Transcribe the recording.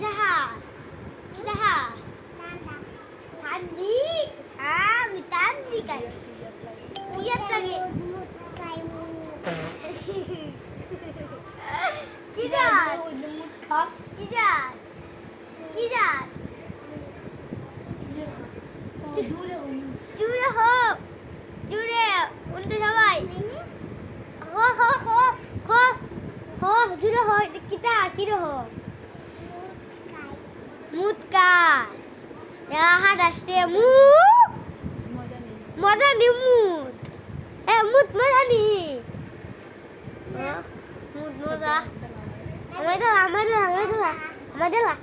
the house. To the house. Tandi. Ah, mi tandi kan. Uyat lagi. Kidan. Kidan. Kidan. দূরে হোক দূরে উল্টো সবাই হো হো হো হো হো দূরে হোক কিতা কিরে হোক মুতকাস হাট আসছে, মু মজা নি মুত এ মুত মজা নি। মুত মজা। আমার আমার আমার আমার আমার